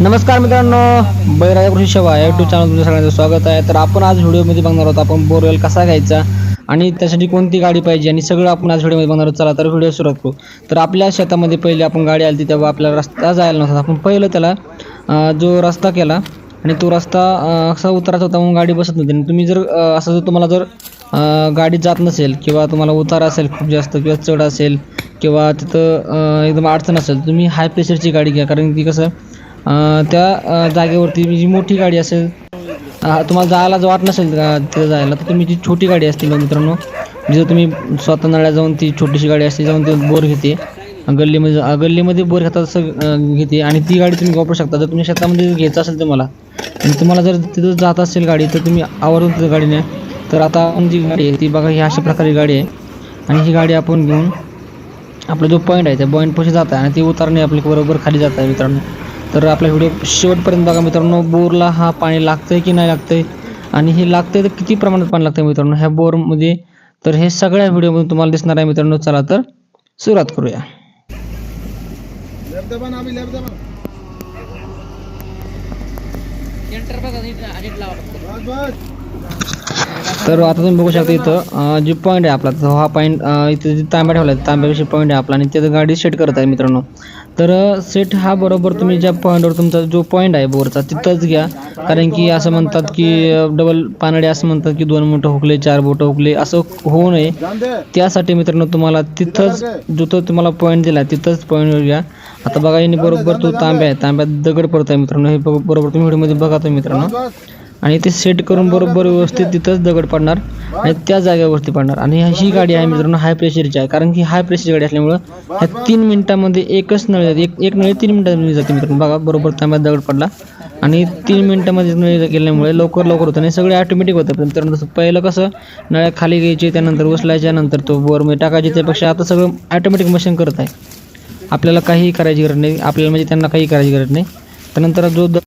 नमस्कार मित्रांनो बैराजा कृषी सेवा या युट्यूब चॅनल तुमच्या सगळ्यांचं स्वागत आहे. तर आपण आज व्हिडिओमध्ये बघणार आहोत आपण बोरवेल कसा घ्यायचा आणि त्यासाठी कोणती गाडी पाहिजे आणि सगळं आपण आज व्हिडिओमध्ये बघणार आहोत. चला तर व्हिडिओ सुरुवात करू. तर आपल्या शेतामध्ये पहिले आपण गाडी आली तेव्हा आपल्याला रस्ता जायला नव्हता. आपण पहिलं त्याला जो रस्ता केला आणि तो रस्ता असा उताराचा होता म्हणून गाडी बसत नव्हती. आणि तुम्ही जर असं जर तुम्हाला जर गाडी जात नसेल किंवा तुम्हाला उतार असेल खूप जास्त किंवा चढ असेल किंवा तिथं एकदम अडचण असेल तुम्ही हाय प्रेशरची गाडी घ्या. कारण की कसं त्या जागेवरती जी मोठी गाडी असेल तुम्हाला जायला जर वाट नसेल तिथे तिथं जायला तर तुम्ही जी छोटी गाडी असते बघ मित्रांनो म्हणजे जिथं तुम्ही स्वतः नळ्या जाऊन ती छोटीशी गाडी असते जाऊन ती बोर घेते गल्लीमध्ये गल्लीमध्ये बोर घेतात असं घेते आणि ती गाडी तुम्ही वापरू शकता. जर तुम्ही शेतामध्ये घ्यायचं असेल तुम्हाला आणि तुम्हाला जर तिथं जात असेल गाडी तर तुम्ही आवर्जून तिथं गाडीने तर आता आपण जी गाडी आहे ती बघा ही अशा प्रकारे गाडी आहे. आणि ही गाडी आपण घेऊन आपला जो पॉईंट आहे त्या पॉईंटपाशी जात आहे आणि ती उतारणे आपली बरोबर खाली जात आहे मित्रांनो. तर आपला व्हिडिओ शेवटपर्यंत बघा मित्रांनो बोरला हा पाणी लागतंय की नाही लागतंय? आणि हे लागतंय तर किती प्रमाणात पाणी लागतंय मित्रांनो? ह्या बोरमध्ये तर हे सगळ्या व्हिडिओमधून तुम्हाला दिसणार आहे मित्रांनो. चला तर सुरुवात करूया. तर आता तुम्ही बघू शकता इथं जे जो पॉईंट आहे आपला हा पॉईंट इथे जे तांब्या ठेवला आहे तांब्याविषयी पॉईंट आहे आपला. आणि तिथं गाडी सेट करत आहे मित्रांनो. तर सेट हा बरोबर तुम्ही ज्या पॉईंटवर तुमचा जो पॉईंट आहे बोरचा तिथंच घ्या. कारण की असं म्हणतात की डबल पानडे असं म्हणतात की दोन बोटं हुकले चार बोटं हुकले असं होऊ नये. त्यासाठी मित्रांनो तुम्हाला तिथंच जो तो तुम्हाला पॉईंट दिला तिथंच पॉईंटवर घ्या. आता बघा यांनी बरोबर तो तांब्या आहे. तांब्यात दगड पडत आहे मित्रांनो. हे बरोबर तुम्ही व्हिडिओमध्ये बघा तुम्ही मित्रांनो. आणि ते सेट करून बरोबर व्यवस्थित तिथंच दगड पडणार. त्या जागेवरती पडणार. आणि ही गाडी आहे मित्रांनो हाय प्रेशरची आहे. कारण की हाय प्रेशरची गाडी असल्यामुळं ह्या तीन मिनिटामध्ये एकच नळी जाते. एक एक नळी तीन मिनिटामध्ये जाते मित्रांनो. बघा बरोबर तांब्यात दगड पडला. आणि तीन मिनिटामध्ये नळी गेल्यामुळे लवकर लवकर होतं. आणि सगळे ऑटोमॅटिक होतं पण मित्रांनो पहिलं कसं नळ्या खाली घ्यायची त्यानंतर उचलायच्या नंतर तो बोरमध्ये म्हणजे टाकायची. त्यापेक्षा आता सगळं ऑटोमॅटिक मशीन करत आहे. आपल्याला काहीही करायची गरज नाही. आपल्याला म्हणजे त्यांना काही करायची गरज नाही. त्यानंतर जो द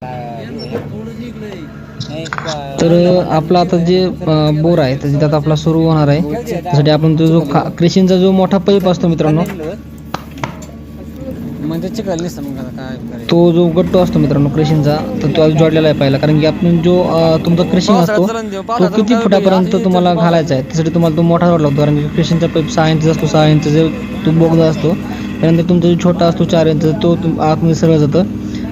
तर आपला आता जे बोर आहे आता आपला सुरू होणार आहे. त्यासाठी आपण तो जो क्रेशिनचा जो मोठा पाईप असतो मित्रांनो तो जो गट्टो असतो मित्रांनो क्रेशिनचा तर तो आज जोडलेला आहे पहिला. कारण की आपण जो तुमचा क्रेशिंग असतो तो किती फुटापर्यंत तुम्हाला घालायचा आहे त्यासाठी तुम्हाला तो मोठा रोड लागतो कारण की क्रेशिनचा पाईप सहा इंच असतो सहा इंच जो तो बोगदा असतो. त्यानंतर तुमचा जो छोटा असतो चार इंच तो तुम आतमध्ये सरळ जातं.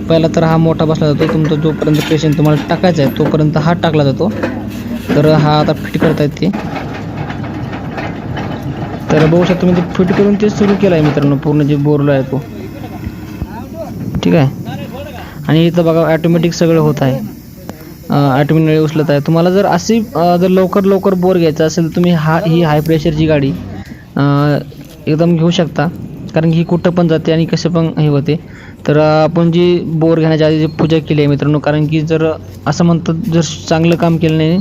पहिला तर हा मोठा बसला जातो. तुमचा जोपर्यंत पेशंट तुम्हाला टाकायचा आहे तोपर्यंत हा टाकला जातो. तर हा आता फिट करतायत ते. तर बघू शकता म्हणजे ते फिट करून ते सुरू केलं आहे मित्रांनो. पूर्ण जे बोरला आहे तो. ठीक आहे? आणि इथं बघा ॲटोमॅटिक सगळं होत आहे. ॲटोमॅटिक नळी उचलत आहे. तुम्हाला जर अशी जर लवकर लवकर बोर घ्यायचा असेल तर तुम्ही हा ही हाय प्रेशरची गाडी एकदम घेऊ शकता. कारण की ही कुठं पण जाते आणि कसं पण हे होते. तर आपण जी बोर घेण्याच्या आधी जी पूजा केली आहे मित्रांनो कारण की जर असं म्हणतात जर चांगलं काम केलं नाही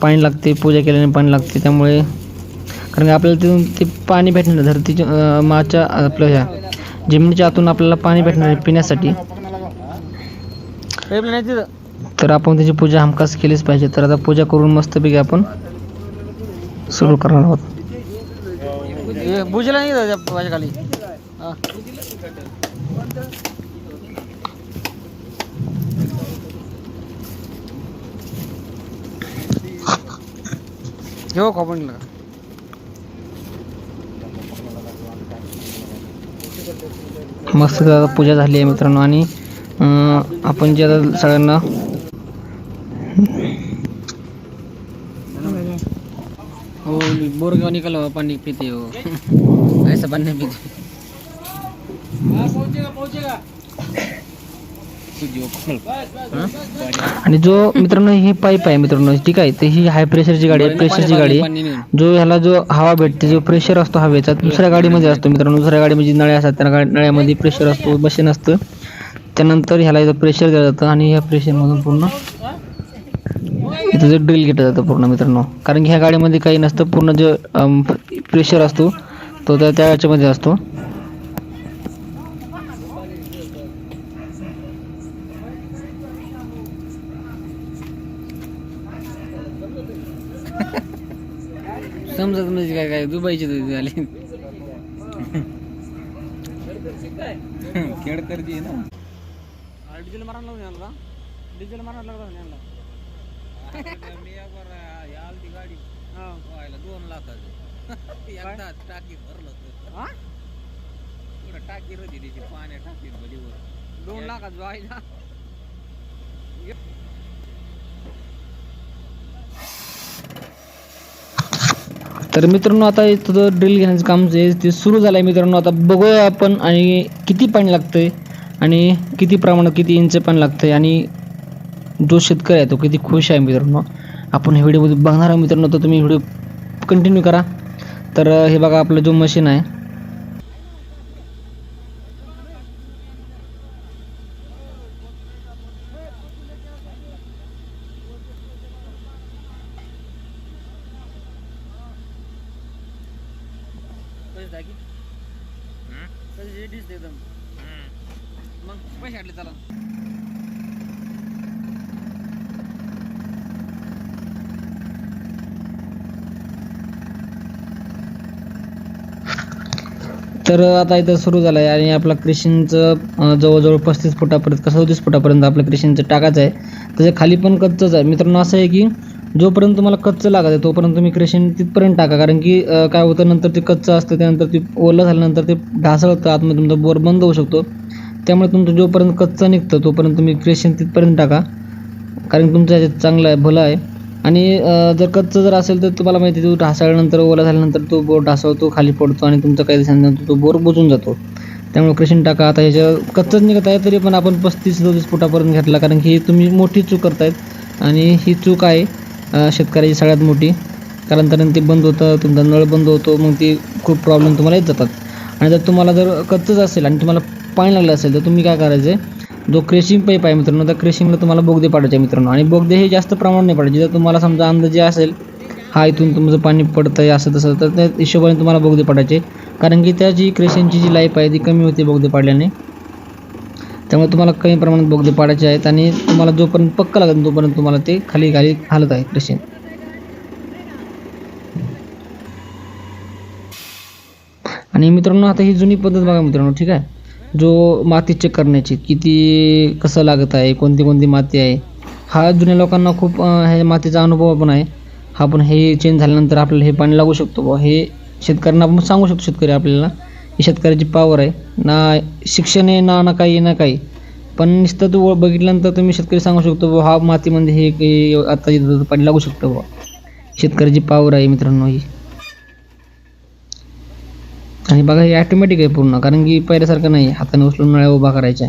पाणी लागते पूजा केल्याने पाणी लागते त्यामुळे कारण की आपल्याला तिथून ते पाणी भेटणार धरतीच्या माच्या आपल्या ह्या जमिनीच्या आतून आपल्याला पाणी भेटणार आहे पिण्यासाठी. तर आपण त्याची पूजा हमखास केलीच पाहिजे. तर आता पूजा करून मस्तपैकी आपण सुरू करणार आहोत. बुजला नाही माझ्या खाली। घेऊ लगा। मस्त पूजा झाली आहे मित्रांनो आणि आपण जे आता सगळ्यांना हो बोरगाव निकाल पाणी पिते हो. ऐसा पाणी नाही पिते. आणि जो मित्रांनो ही पाईप आहे मित्रांनो ठीक आहे ते ही हाय प्रेशरची गाडी आहे प्रेशरची गाडी जो ह्याला जो हवा भेटते जो प्रेशर असतो हवेचा दुसऱ्या गाडीमध्ये असतो मित्रांनो दुसऱ्या गाडीमध्ये नळ्या असतात त्या गाडी नळ्यामध्ये प्रेशर असतो मशीन असतं. त्यानंतर ह्याला प्रेशर दिलं जातं आणि ह्या प्रेशरमधून पूर्ण इथं जे ड्रिल घेतलं जातं पूर्ण मित्रांनो. कारण की ह्या गाडीमध्ये काही नसतं पूर्ण जो प्रेशर असतो तो त्या त्या याच्यामध्ये असतो. समजत म्हणजे काय काय दुबईची दूध झाली खेळ करते ना. डिझेल मारायला यायला डिझेल मारायला लागला मी आलती गाडी व्हायला दोन लाखाचं एकदा टाकी भरलं होतं पुढं टाकी होती पाण्या भलीवर दोन लाखात तर मित्रांनो आता इथं ड्रिल घेण्याचं काम जे आहे ते सुरू झालं आहे मित्रांनो. आता बघूया आपण आणि किती पाणी लागतंय आणि किती प्रमाणात किती इंच पाणी लागतंय आणि जो शेतकरी आहे तो किती खुश आहे मित्रांनो. आपण हे व्हिडिओमध्ये बघणार आहे मित्रांनो तर तुम्ही व्हिडिओ कंटिन्यू करा. तर हे बघा आपलं जो मशीन आहे पैसे द्या की पैसे दिसते एकदम मग पैसे काढले चला तर आता इथं सुरू झालं आहे आणि आपला क्रिशिनचं जवळजवळ पस्तीस फुटापर्यंत का सदतीस फुटापर्यंत आपलं क्रिशिनचं टाकायचं आहे. त्याच्याखाली पण कच्चंच आहे. मित्रांनो असं आहे की जोपर्यंत तुम्हाला कच्चं लागत आहे तोपर्यंत तुम्ही क्रिशिन तिथपर्यंत टाका. कारण की काय होतं नंतर ते कच्चं असतं त्यानंतर ते ओलं झाल्यानंतर ते ढासळतं आतमध्ये तुमचा बोर बंद होऊ शकतो. त्यामुळे तुमचं जोपर्यंत कच्चं निघतं तोपर्यंत तुम्ही क्रिशिन तिथपर्यंत टाका. कारण तुमचं ह्याच्यात चांगलं आहे भलं आहे. आणि जर कच्चं जर असेल तर तुम्हाला माहिती तो ढासळल्यानंतर ओला झाल्यानंतर तो बोर ढासळतो खाली पडतो आणि तुमचं काही दिवसांनंतर तो बोर बुजून जातो. त्यामुळे क्रेशन टाका. आता ह्याच्या कच्चंच निघत आहे तरी पण आपण पस्तीस चौतीस फुटापर्यंत घेतला कारण की तुम्ही मोठी चूक करतायत. आणि ही चूक आहे शेतकऱ्याची सगळ्यात मोठी. कारण त्यानंतर ते बंद होतं तुमचा नळ बंद होतो मग ती खूप प्रॉब्लेम तुम्हाला येत जातात. आणि जर तुम्हाला जर कच्चंच असेल आणि तुम्हाला पाणी लागलं असेल तर तुम्ही काय करायचं? आहे जो क्रेशिंग पाईप आहे मित्रांनो त्या क्रेशिंगला तुम्हाला बोगदे पाडायचे आहे मित्रांनो. आणि बोगदे हे जास्त प्रमाणात नाही पाडायचे. जर तुम्हाला समजा अंदाजे असेल हा इथून तुमचं पाणी पडतं आहे असं तसं तर त्या हिशोबाने तुम्हाला बोगदे पाडायचे. कारण की त्याची क्रेशिंगची जी लाईफ आहे ती कमी होते बोगदे पाडल्याने. त्यामुळे तुम्हाला कमी प्रमाणात बोगदे पाडायचे आहेत आणि तुम्हाला जोपर्यंत पक्का लागत तोपर्यंत तुम्हाला ते खाली खाली हालत आहे क्रेशिंग आणि मित्रांनो आता ही जुनी पद्धत बघा मित्रांनो ठीक आहे? जो माती चेक करण्याची किती कसं लागत आहे कोणती कोणती माती आहे हा जुन्या लोकांना खूप हे मातीचा अनुभव पण आहे. हा पण हे चेंज झाल्यानंतर आपल्याला हे पाणी लागू शकतो बुवा. हे शेतकऱ्यांना आपण सांगू शकतो शेतकरी आपल्याला ही शेतकऱ्याची पावर आहे. ना शिक्षण आहे ना ना काही ना काही. पण नुसतं तू बघितल्यानंतर तुम्ही शेतकरी सांगू शकतो बुवा हा मातीमध्ये हे आता पाणी लागू शकतं बुवा. शेतकऱ्याची पावर आहे मित्रांनो ही. आणि बघा हे ॲटोमॅटिक आहे पूर्ण. कारण की पहिल्यासारखं नाही. हाताने उचलून नळ्या उभा करायच्या.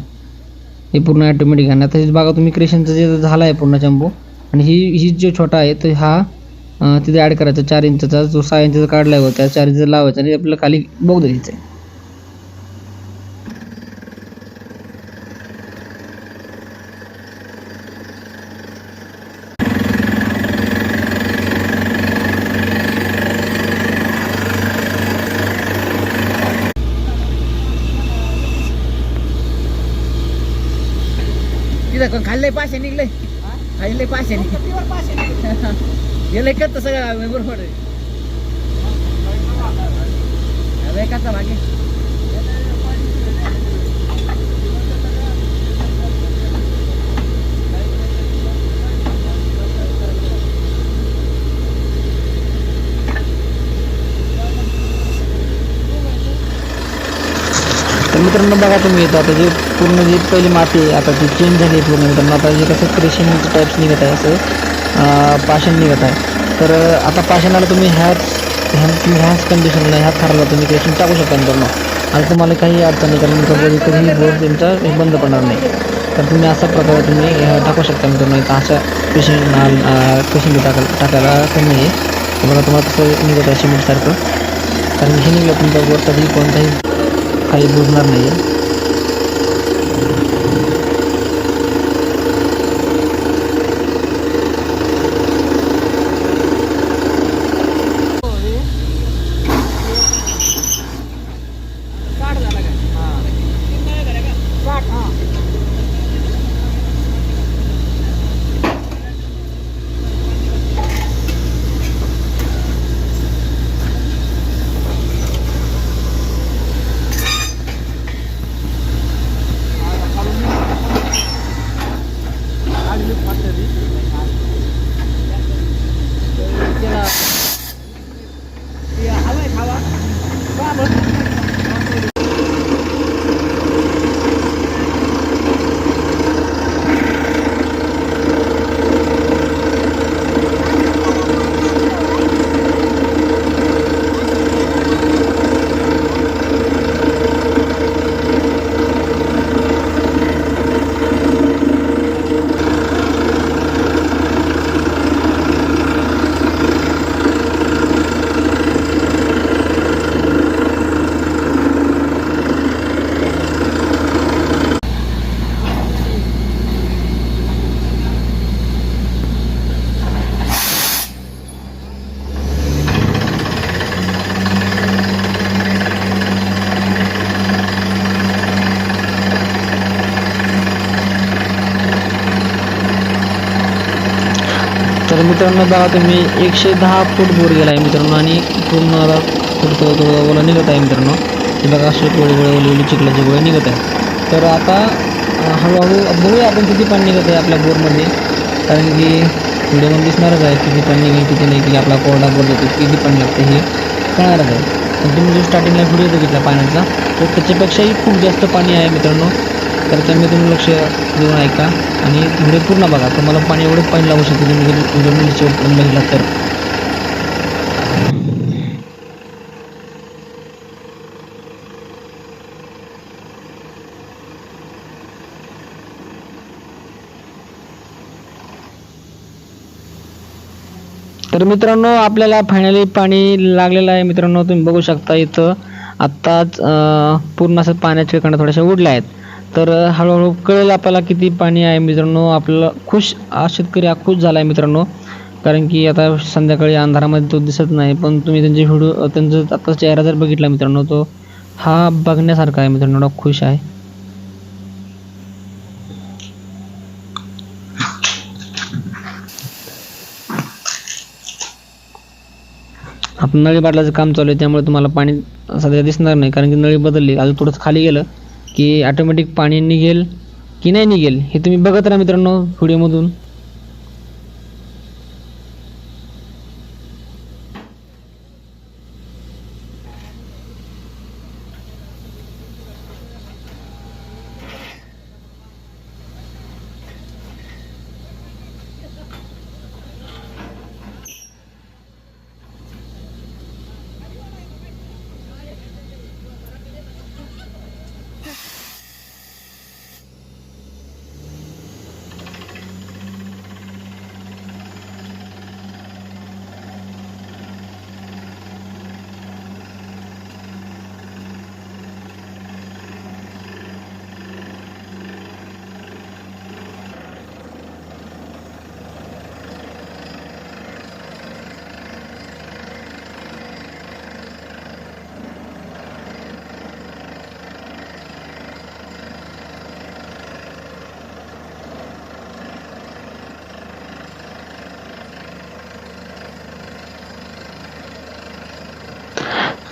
हे पूर्ण ॲटोमॅटिक आहे. आणि आता बघा तुम्ही क्रेशनचं जे झाला आहे पूर्ण चंपू आणि ही ही जो छोटा आहे तर हा तिथे ॲड करायचा. चार इंचचा जो सहा इंचचा काढला आहे त्या चार इंच लावायचा आणि आपल्याला खाली बघ द्यायचं आहे तिथं कोण खाल्लंय पाचशे निघले खाल्लंय पाचशे गेलंय का सगळं बरोबर आहे. अरे कसा भागी मित्रांनो बघा तुम्ही येतो आता जे पूर्ण जी पहिली माती आहे आता ती चेंज झाली आहे पूर्ण मित्रांनो. आता जे कसं क्रेशन टाईप्स निघत आहे असं अं, पाषाण निघत आहे. तर आता पाषाणाला तुम्ही ह्याच ह्या तुम्ही ह्याच कंडिशनला ह्या थराला तुम्ही क्रेशन टाकू शकता मित्रांनो. आणि तुम्हाला काही अडचण नाही कारण तुमचा कधीही बोर्ड तुमचा हे बंद पडणार नाही. तर तुम्ही अशा प्रकारे तुम्ही टाकू शकता मित्रांनो. इथं अशा क्रेशन क्रेशन टाकायला टाकायला कमी आहे. बघा तुम्हाला तसं निघत आहे सिमेंटसारखं कारण हे निघलं तुमचा बोर्ड कधी कोणताही खाली बुजणार नाही आहे Sabot. तर मित्रांनो बघा तुम्ही एकशे दहा फूट बोर गेला आहे मित्रांनो आणि पूर्ण आता थोडं थोडं ओला निघत आहे मित्रांनो. हे बघा असे गोळे गोळे ओली ओली चिखलाचे गोळे निघत आहे. तर आता हळूहळू बघूया आपण किती पाणी निघत आहे आपल्या बोरमध्ये. कारण की व्हिडिओमध्ये दिसणारच आहे किती पाणी निघेल किती नाही की आपला कोरडा बोर जातो किती पाणी लागतं हे कळणारच आहे. पण तुम्ही जो स्टार्टिंगला व्हिडिओ बघितला पाण्याचा तर त्याच्यापेक्षाही खूप जास्त पाणी आहे मित्रांनो. तर त्यामुळे तुम्ही लक्ष देऊन ऐका. आणि व्हिडिओ पूर्ण बघा. तुम्हाला पाणी एवढं पाणी लागू शकतं तुम्ही व्हिडिओ शेवटपर्यंत बघितला तर. तर मित्रांनो आपल्याला फायनली पाणी लागलेलं आहे. मित्रांनो तुम्ही बघू शकता इथं. आत्ताच पूर्ण असं पाण्याच्या कंडा थोड्याशा उडल्या आहेत. तर हळूहळू कळेल आपल्याला किती पाणी आहे मित्रांनो. आपलं खुश हा शेतकरी हा खुश झाला आहे मित्रांनो. कारण की आता संध्याकाळी अंधारामध्ये तो दिसत नाही. पण तुम्ही त्यांचे व्हिडिओ त्यांचा आता चेहरा जर बघितला मित्रांनो तो हा बघण्यासारखा आहे मित्रांनो. एवढा खुश आहे. आपण नळी बाटलाचं काम चालू आहे. त्यामुळे तुम्हाला पाणी सध्या दिसणार नाही. कारण की नळी बदलली. अजून थोडंसं खाली गेलं. की ॲटोमॅटिक पाणी निघेल की नाही निघेल हे तुम्ही बघत राहा मित्रांनो व्हिडिओमधून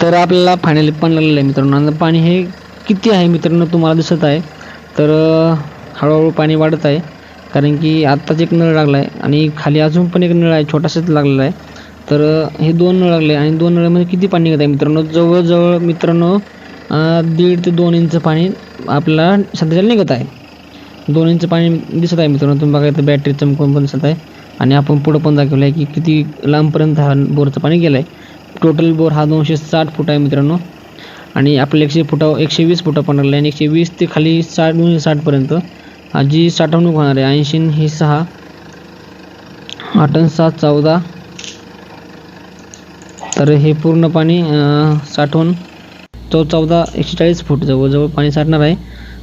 तर आपल्याला फायनली पण लागलेलं आहे मित्रांनो. आणि पाणी हे किती आहे मित्रांनो तुम्हाला दिसत आहे. तर हळूहळू पाणी वाढत आहे. कारण की आत्ताच एक नळ लागला आहे आणि खाली अजून पण एक नळ आहे छोटासाच लागलेला आहे. तर हे दोन नळ लागले आणि दोन नळामध्ये किती पाणी निघत आहे मित्रांनो? जवळजवळ मित्रांनो दीड ते दोन इंच पाणी आपल्याला सध्याला निघत आहे. दोन इंच पाणी दिसत आहे मित्रांनो. तुम्ही बघा इथं बॅटरी चमकून पण दिसत आहे. आणि आपण पुढं पण दाखवलं आहे की किती लांबपर्यंत हा बोरचं पाणी गेलं आहे टोटल बोर हा दोनशे साठ फूट आहे मित्रांनो. आणि आपलं एकशे फुटा एकशे वीस फुटा पण आहे आणि एकशे वीस ते खाली साठ दोनशे साठपर्यंत जी साठवणूक होणार आहे ऐंशी ही सहा आठ सात चौदा. तर हे पूर्ण पाणी साठवून तो चौदा एकशे चाळीस फूट जवळजवळ पाणी साठणार आहे.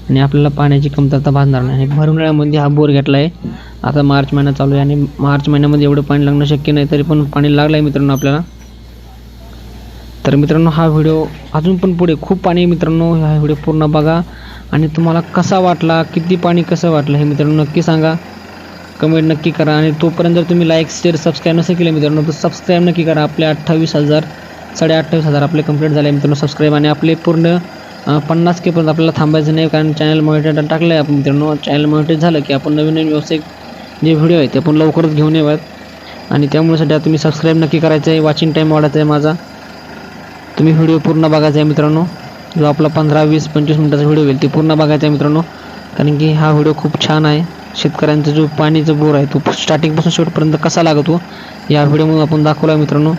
आणि आपल्याला पाण्याची कमतरता भासणार नाही. आणि भर हा बोर घेतला आहे आता मार्च महिना चालू आहे आणि मार्च महिन्यामध्ये एवढं पाणी लागणं शक्य नाही तरी पण पाणी लागलं आहे मित्रांनो आपल्याला. तर मित्रांनो हा व्हिडिओ अजून पण पुढे खूप पाणी आहे मित्रांनो. हा व्हिडिओ पूर्ण बघा. आणि तुम्हाला कसा वाटला किती पाणी कसं वाटलं हे मित्रांनो नक्की सांगा. कमेंट नक्की करा. आणि तोपर्यंत जर तुम्ही लाईक शेअर सबस्क्राईब नसेल केलं मित्रांनो तर सबस्क्राईब नक्की करा. आपले अठ्ठावीस हजार साडे अठ्ठावीस हजार आपले कंप्लीट झाले मित्रांनो सबस्क्राईब आणि आपले पूर्ण पन्नास के पर्यंत आपल्याला थांबायचं नाही कारण चॅनल मॉनिटर टाकलं आहे आपण मित्रांनो. चॅनल मॉनिटर झालं की आपण नवीन नवीन व्यावसायिक जे व्हिडिओ आहेत ते आपण लवकरच घेऊन येऊयात. आणि त्यामुळे सध्या तुम्ही सबस्क्राईब नक्की करायचं आहे वॉचिंग टाईम वाढायचा आहे माझा. तुम्ही व्हिडिओ पूर्ण बघायचा आहे मित्रांनो. जो आपला पंधरा वीस पंचवीस मिनटाचा व्हिडिओ होईल ते पूर्ण बघायचा आहे मित्रांनो. कारण की हा व्हिडिओ खूप छान आहे. शेतकऱ्यांचा जो पाणीचा बोर आहे तो स्टार्टिंगपासून शेवटपर्यंत कसा लागतो या व्हिडिओमधून आपण दाखवला आहे मित्रांनो.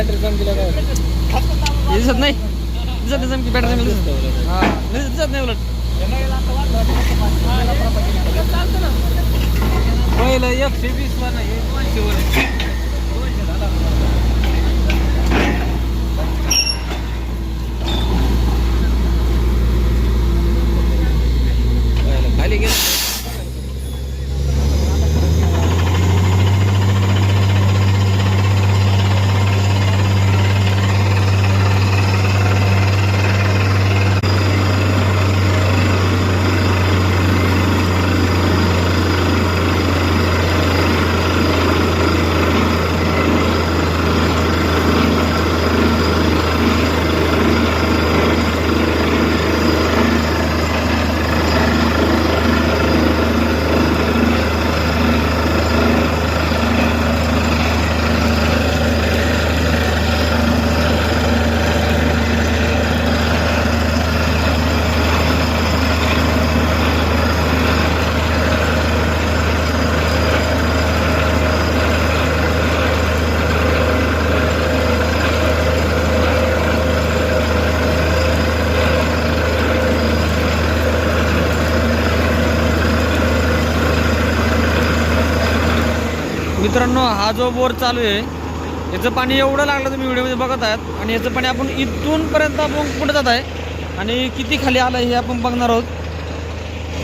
बॅटरी काय? दिसत नाही? दिसत नाही चमकी बॅटरी दिसत हा दिसत नाही उलट. पहिलं एकशे वीस वर नाही दोनशे वर आहे. दोनशे झाला पहिलं खाली गेलं मित्रांनो हा जो बोर चालू आहे याचं पाणी एवढं लागलं तुम्ही व्हिडिओमध्ये बघत आहात आणि याचं पाणी आपण इथूनपर्यंत आपण कुठं जात आहे आणि किती खाली आलं हे आपण बघणार आहोत.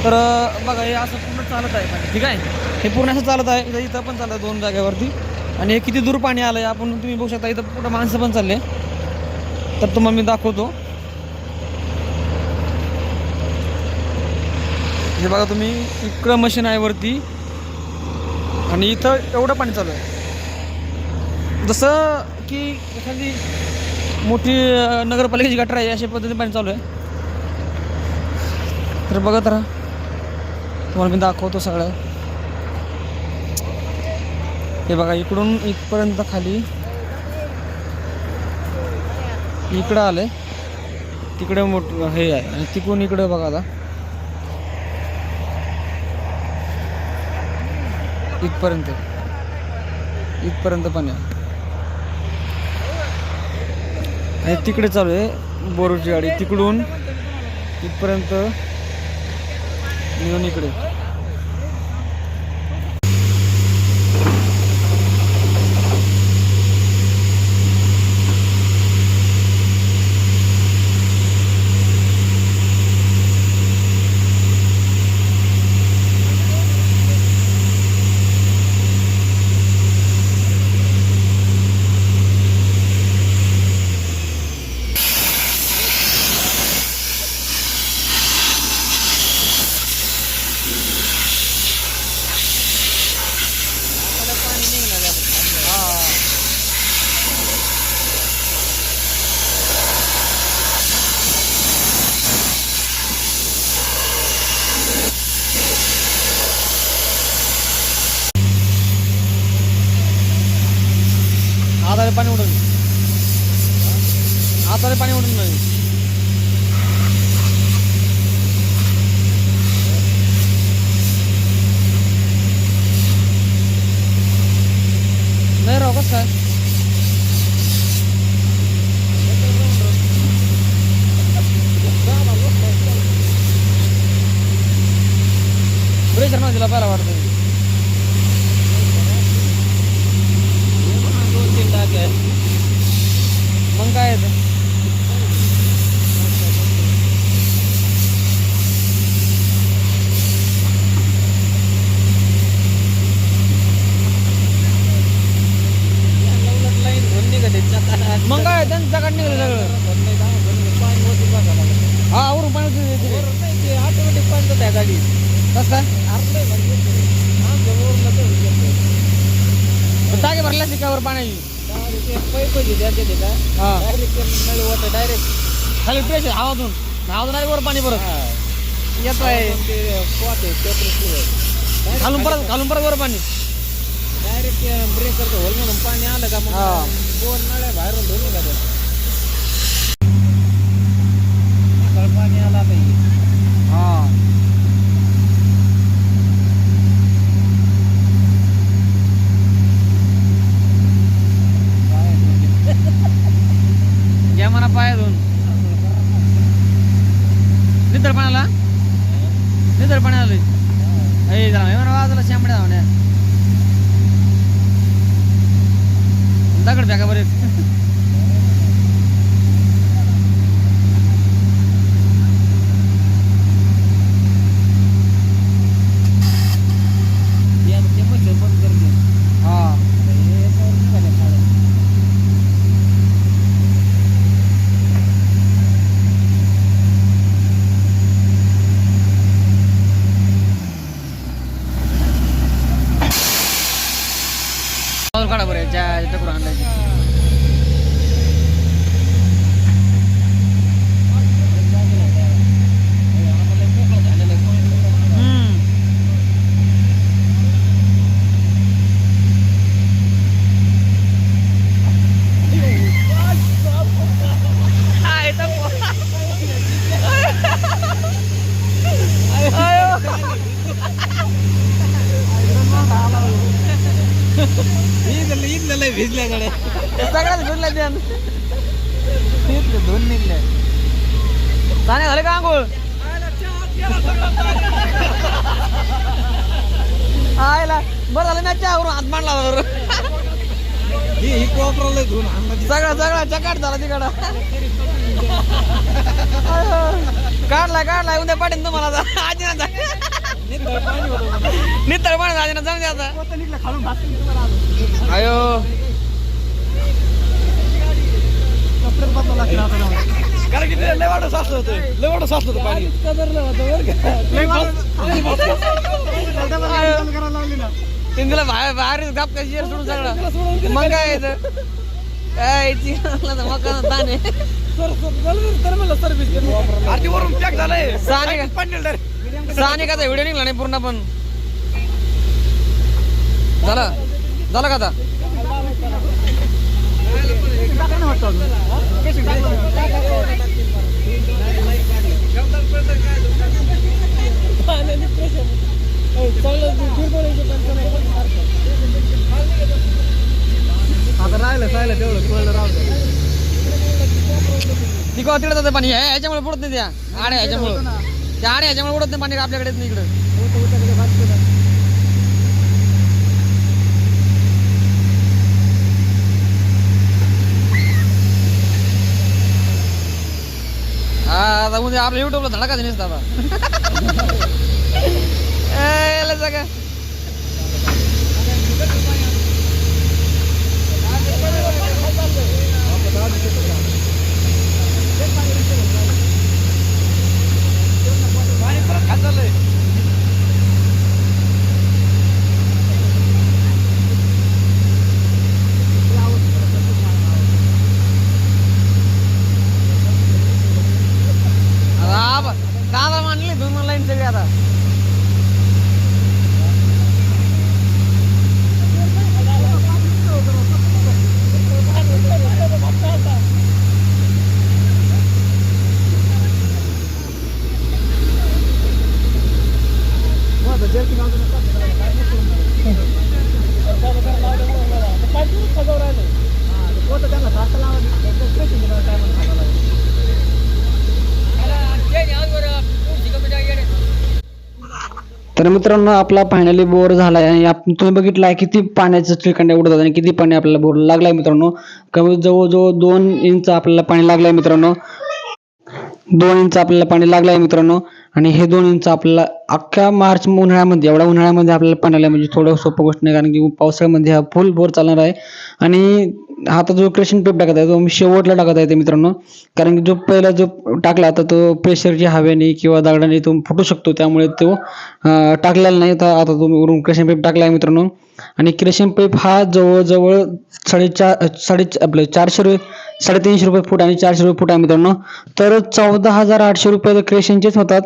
तर बघा हे असं पूर्ण चालत आहे पाणी ठीक आहे? हे पूर्ण असं चालत आहे इथं इथं पण चालत आहे दोन जागेवरती. आणि हे किती दूर पाणी आलं आहे आपण तुम्ही बघू शकता इथं पुढं माणसं पण चालले. तर तुम्हाला मी दाखवतो. हे बघा तुम्ही इकडं मशीन आहे वरती. आणि इथं एवढं पाणी चालू आहे. जसं की एखादी मोठी नगरपालिकेची गटर आहे अशा पद्धतीने पाणी चालू आहे. तर बघत राहा. तुम्हाला मी दाखवतो सगळं. हे बघा इकडून इथपर्यंत खाली इकडं आलं तिकडे मोठ हे आहे. आणि तिकडून इकडं बघा आता. इथपर्यंत. इथपर्यंत पण आहे. आणि तिकडे चालू आहे बोरूची गाडी. तिकडून इथपर्यंत येऊन इकडे हाताने पाणी उडून हाताने पाणी उडून नाही नाही राव कसं काय प्रेशर दिला पहिला वाटतं दोन तीन टाके आहेत मग काय आहे ते? उलट लाईन घेऊन निघते चकाचक. मग काय आहे? त्यांच्याकडे निघालं सगळं नाही दहा दोन पाणी वरती बघायला लागलं. हा आवरून पाणी उचलून देते ते. वरून नाही ते ऑटोमॅटिक पाणी जातं त्या गाडीत कसं काय आरलंय म्हणजे आमच्या वरून तर घेतलं. पण टाके भरल्या शिकावर पाण्याची डायरेक्ट ते पाईप आहे त्याचे ते काय हा. डायरेक्ट ते नळ डायरेक्ट खाली प्रेशर हवातून आली वर पाणी परत. येत आहे. ते spot आहे आहे. खालून परत खालून परत वर पाणी. डायरेक्ट ब्रेकरचं होल म्हणून पाणी आलं का हा. मग दोन नळ्या बाहेरून धुवून का पाणी आलं आता हे. हा ए जरा हे म्हणा बाजूला शांबड्या धावण्या दगड बॅगा बरेच हा बाजूला काढा बरं ज्या टकूर आणलाय हम्म. Ah, ito po. Ayo. सगळ्यात भिजल्या त्या धुवून निघले चाणे झाले का आंघोळ आयला बरं झालं ना चहावरून हात मांडला बरोबर सगळा सगळा चकाट झाला तिकडं. काढलाय काढलाय उद्या पाठीन तुम्हाला आता. आजी ना जा. नितळ पाणी आजी ना जाऊन द्या आता. अयो. कारण की ते लय वाटत साचलं होतं. लय वाटत साचलं होतं पाणी. बाहेर बाहेर गाप कशी सोडून सगळं. मग काय येतं? काय आरतीवरून पॅक झालंय. सानिकाचा व्हिडिओ निघला नाही पूर्ण पण. झाला? झाला का आता? ती तिकडे जातं पाणी. ह्या- ह्याच्यामुळे बुडत नाही त्या. आड्या ह्याच्यामुळे. त्या आड्या ह्याच्यामुळे बुडत नाही पाणी आपल्याकडे नाही इकडं. हा आता उद्या आपल्या युट्यूबला का दिसत आता सगळं. आता आप- कांदा मांडली दोन लाईन सगळी आता तर मित्रांनो आपला फायनली बोर झाला आहे आणि तुम्ही बघितलं आहे किती पाण्याचं चिळखंड्या उडतात आणि किती पाणी आपल्याला बोर लागलाय मित्रांनो. कमी जवळजवळ दोन इंच आपल्याला पाणी लागलंय मित्रांनो. दोन इंच आपल्याला पाणी लागलं आहे मित्रांनो. आणि हे दोन इंच आपल्याला अख्ख्या मार्च उन्हाळ्यामध्ये एवढ्या उन्हाळ्यामध्ये आपल्याला पाणी आलं म्हणजे थोडं सोपं गोष्ट नाही कारण की पावसाळ्यामध्ये हा फुल बोर चालणार आहे. आणि आता जो क्रेशन पेप टाकत आहे तो मी शेवटला टाकत आहे ते मित्रांनो. कारण की जो पहिला जो टाकला तर तो प्रेशरच्या हवेने किंवा दगडाने तो फुटू शकतो. त्यामुळे तो टाकलेला नाही. तर आता तुम्ही वरून क्रेशन पेप टाकला आहे मित्रांनो. आणि क्रेशन पेप हा जवळजवळ साडेचार साडे आपलं चारशे रुपये साडेतीनशे रुपये फूट आणि चारशे रुपये फूट आहे मित्रांनो. तर चौदा हजार आठशे रुपये तर क्रेशनचेच होतात.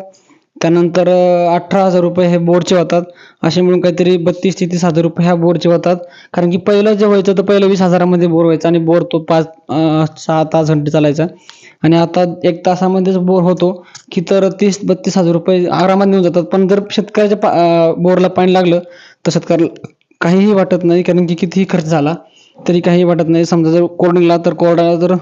त्यानंतर अठरा हजार रुपये हे बोरचे होतात. असे म्हणून काहीतरी बत्तीस ते तीस हजार रुपये ह्या बोर्डचे होतात. कारण की पहिलं जे व्हायचं तर पहिलं वीस हजारामध्ये बोर व्हायचा आणि बोर तो पाच सहा तास घंटे चालायचा. आणि आता एक तासामध्येच बोर होतो की तर तीस बत्तीस हजार रुपये आरामात निघून जातात. पण जर शेतकऱ्याच्या पा बोरला पाणी लागलं तर शेतकऱ्याला काहीही वाटत नाही कारण की कितीही खर्च झाला तरी काही वाटत नाही. समजा जर कोरडला तर कोरडाला तर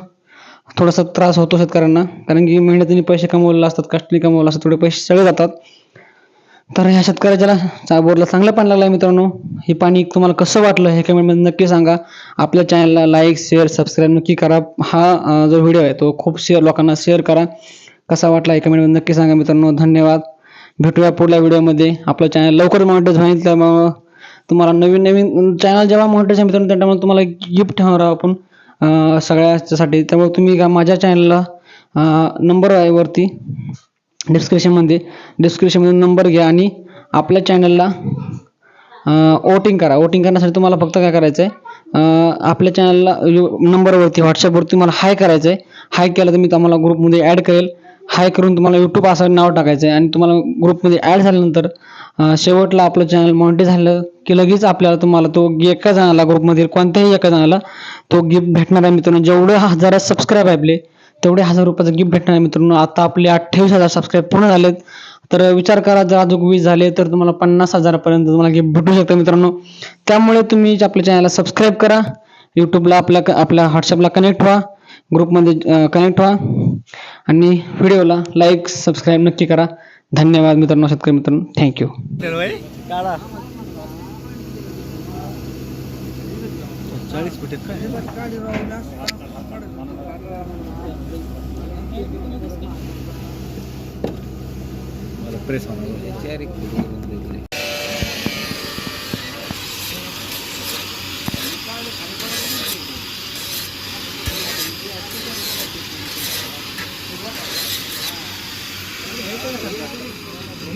थोडासा त्रास होतो शेतकऱ्यांना. कारण की मेहनतीने पैसे कमवलेले असतात कष्टाने कमवले असतात थोडे पैसे सगळे जातात. तर ह्या शेतकऱ्याच्याला बोरला चांगलं पाणी लागलं आहे मित्रांनो हे पाणी तुम्हाला कसं वाटलं हे कमेंटमध्ये नक्की सांगा. आपल्या चॅनलला लाईक शेअर सबस्क्राईब नक्की करा. हा जो व्हिडिओ आहे तो खूप शेअर लोकांना शेअर करा. कसा वाटला हे कमेंटमध्ये नक्की सांगा मित्रांनो. धन्यवाद. भेटूया पुढल्या व्हिडिओमध्ये आपलं चॅनल लवकर मॉनिटाईज होईल त्यामुळं तुम्हाला नवीन नवीन चॅनल जेव्हा मॉनिटाईज मित्रांनो त्या टायमाला तुम्हाला गिफ्ट ठेवणार आहोत आपण सगळ्यासाठी त्यामुळे तुम्ही का माझ्या चॅनलला नंबर आहे वरती डिस्क्रिप्शनमध्ये डिस्क्रिप्शनमध्ये नंबर घ्या आणि आपल्या चॅनलला वोटिंग करा. वोटिंग करण्यासाठी तुम्हाला फक्त काय करायचं आहे आपल्या चॅनलला नंबरवरती व्हॉट्सअपवरती तुम्हाला हाय करायचं आहे हाय केलं तर मी तुम्हाला ग्रुपमध्ये ॲड करेल. हाय करून तुम्हाला यूट्यूब असं नाव टाकायचं आहे आणि तुम्हाला ग्रुपमध्ये ॲड झाल्यानंतर शेवटला आपलं चॅनल मॉनिटी झालं की लगेच आपल्याला तुम्हाला तो एका जणाला ग्रुपमधील कोणत्याही एका जणाला तो गिफ्ट भेटणार आहे मित्रांनो. जेवढं हजार सबस्क्राईब आहे आपले तेवढे हजार रुपयाचं गिफ्ट भेटणार आहे मित्रांनो. आता आपले अठ्ठावीस हजार सबस्क्राईब पूर्ण झालेत. तर विचार करा जर अजून वीस झाले तर तुम्हाला पन्नास हजारापर्यंत तुम्हाला गिफ्ट भेटू शकतं मित्रांनो. त्यामुळे तुम्ही आपल्या चॅनलला सबस्क्राईब करा. यूट्यूबला आपल्या आपल्या व्हॉट्सअपला कनेक्ट व्हा. ग्रुपमध्ये कनेक्ट व्हा. आणि व्हिडिओला लाईक सबस्क्राईब नक्की करा. धन्यवाद मित्रांनो शेतकरी मित्रांनो. थँक्यू चार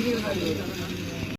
बनवलं इकडे.